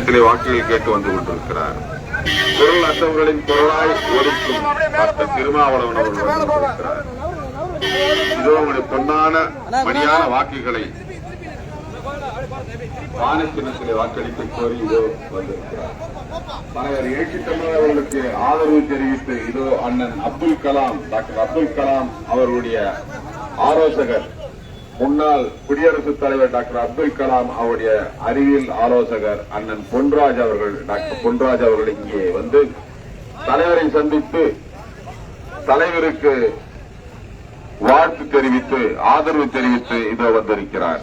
சின்னத்திலே வாக்குகள் கேட்டு வந்து கொண்டிருக்கிறார். குரல் அற்றவர்களின் குரலாய் ஒலிக்கும் டாக்டர் திருமாவளவன் அவர்கள் வந்து இதோ உங்களுடைய பொன்னான மணியான வாக்குகளை பான சின்னத்திலே வாக்களிக்க கோரி இதோ வந்திருக்கிறார். தலைவர் ஏற்றி தமிழர்களுக்கு ஆதரவு தெரிவித்து இதோ அண்ணன் அப்துல் கலாம் டாக்டர் அப்துல் கலாம் அவருடைய ஆலோசகர் முன்னாள் குடியரசுத் தலைவர் டாக்டர் அப்துல் கலாம் அவருடைய அறிவியல் ஆலோசகர் அண்ணன் பொன்ராஜ் அவர்கள் டாக்டர் பொன்ராஜ் அவர்கள் இங்கே வந்து தலைவரை சந்தித்து தலைவருக்கு வாழ்த்து தெரிவித்து ஆதரவு தெரிவித்து இதோ வந்திருக்கிறார்.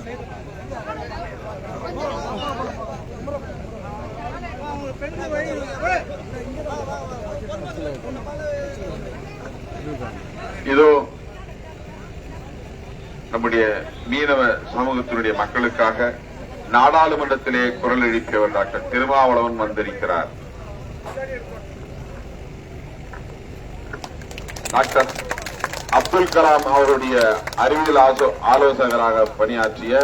இதோ நம்முடைய மீனவ சமூகத்தினுடைய மக்களுக்காக நாடாளுமன்றத்திலே குரல் எழுப்பியவர் டாக்டர் திருமாவளவன் வந்திருக்கிறார். டாக்டர் அப்துல் கலாம் அவருடைய அறிவியல் ஆலோசகராக பணியாற்றிய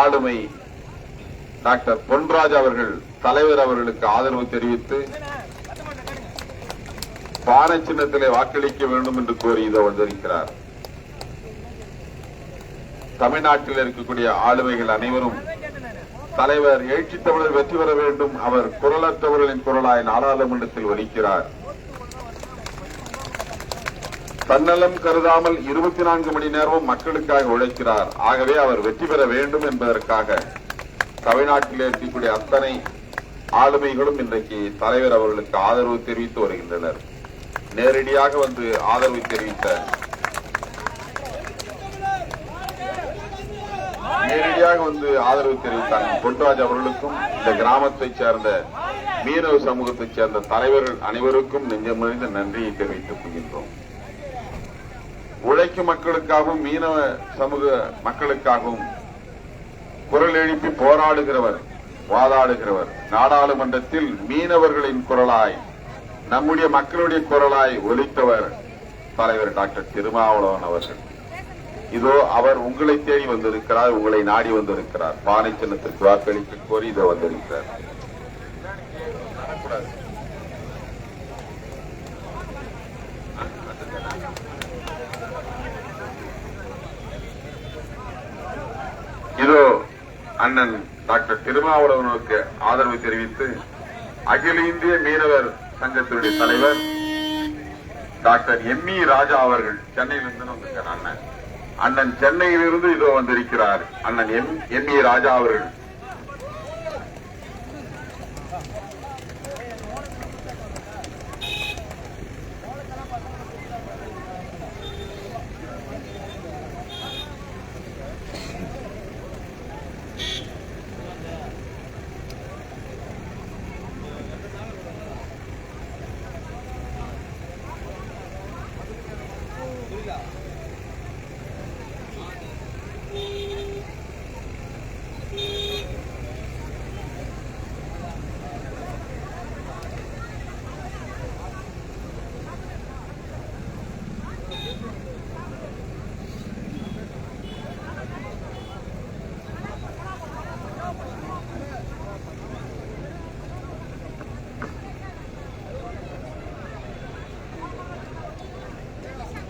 ஆளுமை டாக்டர் பொன்ராஜ் அவர்கள் தலைவர் அவர்களுக்கு ஆதரவு தெரிவித்து பானை சின்னத்திலே வாக்களிக்க வேண்டும் என்று கோரி இதை வந்திருக்கிறார். தமிழ்நாட்டில் இருக்கக்கூடிய ஆளுமைகள் அனைவரும் தலைவர் எழுச்சி தமிழர் வெற்றி பெற வேண்டும். அவர் குரலற்றவர்களின் குரலாய் நாடாளுமன்றத்தில் ஒலிக்கிறார். தன்னலம் கருதாமல் இருபத்தி நான்கு மணி நேரமும் மக்களுக்காக உழைக்கிறார். ஆகவே அவர் வெற்றி பெற வேண்டும் என்பதற்காக தமிழ்நாட்டில் இருக்கக்கூடிய அத்தனை ஆளுமைகளும் இன்றைக்கு தலைவர் அவர்களுக்கு ஆதரவு தெரிவித்து வருகின்றனர். நேரடியாக வந்து ஆதரவு தெரிவித்த நேரடியாக வந்து ஆதரவு தெரிவித்தாங்க. பொன்ராஜ் அவர்களுக்கும் இந்த கிராமத்தைச் சேர்ந்த மீனவ சமூகத்தைச் சேர்ந்த தலைவர்கள் அனைவருக்கும் நெஞ்சமறிந்த நன்றியை தெரிவித்துக் கொள்கின்றோம். உழைக்கும் மக்களுக்காகவும் மீனவ சமூக மக்களுக்காகவும் குரல் எழுப்பி போராடுகிறவர் வாதாடுகிறவர். நாடாளுமன்றத்தில் மீனவர்களின் குரலாய் நம்முடைய மக்களுடைய குரலாய் ஒலித்தவர் தலைவர் டாக்டர் திருமாவளவன் அவர்கள். இதோ அவர் உங்களை தேடி வந்திருக்கிறார் உங்களை நாடி வந்திருக்கிறார். பானை சின்னத்திற்கு வாக்களிக்க கோரி இதோ வந்திருக்கிறார். இதோ அண்ணன் டாக்டர் திருமாவளவனுக்கு ஆதரவு தெரிவித்து அகில இந்திய மீனவர் சங்கத்தினுடைய தலைவர் டாக்டர் எம் இ ராஜா அவர்கள் சென்னையிலிருந்து வந்திருக்கிறார் அண்ணன். அண்ணன் சென்னையிலிருந்து இதோ வந்திருக்கிறார். அண்ணன் எம். எம். ஏ. ராஜா அவர்கள்.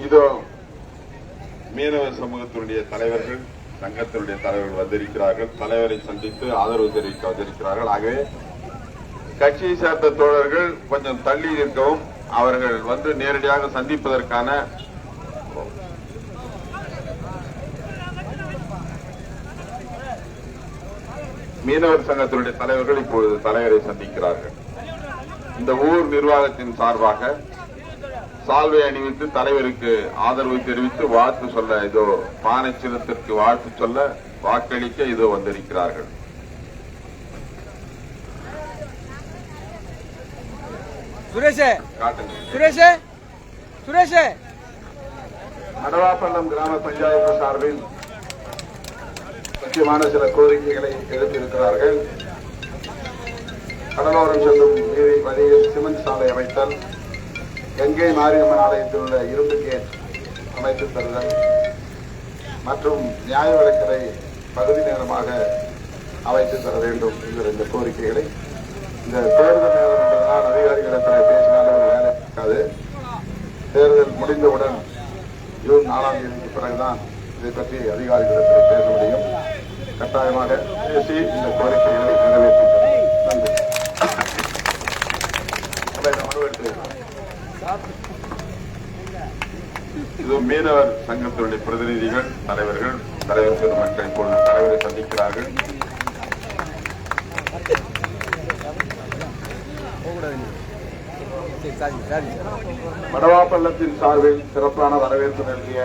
இதோ மீனவ சமூகத்தினுடைய தலைவர்கள் சங்கத்தினுடைய தலைவர்கள் வந்திருக்கிறார்கள். தலைவரை சந்தித்து ஆதரவு தெரிவிக்க வந்திருக்கிறார்கள். ஆகவே கட்சியை சேர்ந்த தோழர்கள் கொஞ்சம் தள்ளி இருக்கவும் அவர்கள் வந்து நேரடியாக சந்திப்பதற்கான மீனவர் சங்கத்தினுடைய தலைவர்கள் இப்பொழுது தலைவரை சந்திக்கிறார்கள். இந்த ஊர் நிர்வாகத்தின் சார்பாக சால்வை அணிவித்து தலைவருக்கு ஆதரவு தெரிவித்து வாழ்த்து சொல்ல இதோ பானை சின்னத்திற்கு வாழ்த்து சொல்ல வாக்களிக்க இதோ வந்திருக்கிறார்கள். சுரேஷே! சுரேஷே! சுரேஷே! மடவாப்பள்ளம் கிராம பஞ்சாயத்து சார்பில் முக்கியமான சில கோரிக்கைகளை எழுப்பியிருக்கிறார்கள். கடலோரம் செல்லும் நீரை வழியில் சிமெண்ட் சாலை அமைத்தல் கங்கை மாரியம்மன் ஆலயத்தில் உள்ள இரும்பு கேட் அமைத்து தருதல் மற்றும் நியாய விலைக்கடை பகுதி நேரமாக அமைத்து தர வேண்டும் என்கிற இந்த கோரிக்கைகளை. இந்த தேர்தல் நேரம் என்பதனால் அதிகாரிகளிடத்தில் பேசினாலும் ஒரு வேலை இருக்காது. தேர்தல் முடிந்தவுடன் ஜூன் நாலாம் தேதிக்கு பிறகுதான் இதை பற்றி அதிகாரிகளிடத்தில் பேச முடியும். கட்டாயமாக பேசி இந்த கோரிக்கைகளை நிறைவேற்றி நன்றி. அப்ப எடுத்து இது மீனவர் சங்கத்தினுடைய பிரதிநிதிகள் தலைவர்கள் தலைவர் பெருமக்கள் இப்பொழுது தலைவரை சந்திக்கிறார்கள். வடவாப்பள்ளத்தின் சார்பில் சிறப்பான வரவேற்பு நல்கிய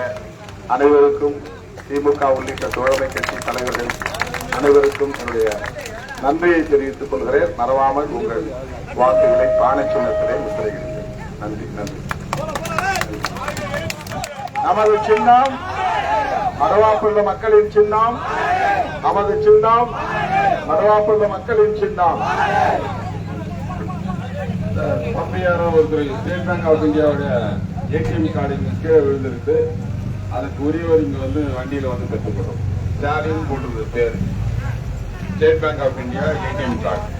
அனைவருக்கும் திமுக உள்ளிட்ட தோழமை கட்சி தலைவர்கள் அனைவருக்கும் என்னுடைய நன்றியை தெரிவித்துக் கொள்கிறேன். மறவாமல் உங்கள் வாக்குகளை பானை சின்னத்திலே முத்திரைகிறேன் நன்றி நன்றி. நமது சின்னம் மரவாப்புள்ள மக்களின் சின்னம் நமது சின்னம் மரவாப்புள்ள மக்களின் சின்னம். பம்பையாரோ ஒருத்தர் ஸ்டேட் பேங்க் ஆஃப் இந்தியாவுடைய ஏடிஎம் கார்டு கீழே விழுந்திருக்கு. அதுக்கு உரியவர் இங்க வந்து வண்டியில வந்து பெற்றுக்கொள்ளும் ஸ்டாலின் போட்டிருந்த பேர். State Bank of India ATM card.